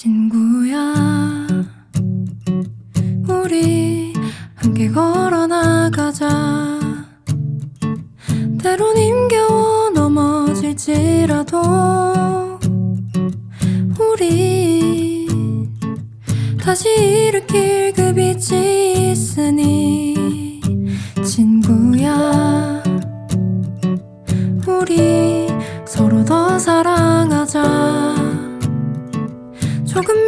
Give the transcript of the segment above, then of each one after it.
친구야. 우리 함께 걸어나가자. 때론 힘겨워 넘어질지라도 우리 다시 일으킬 그 빛이 있으니 친구야. 우리 서로 더 사랑 조금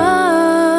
love.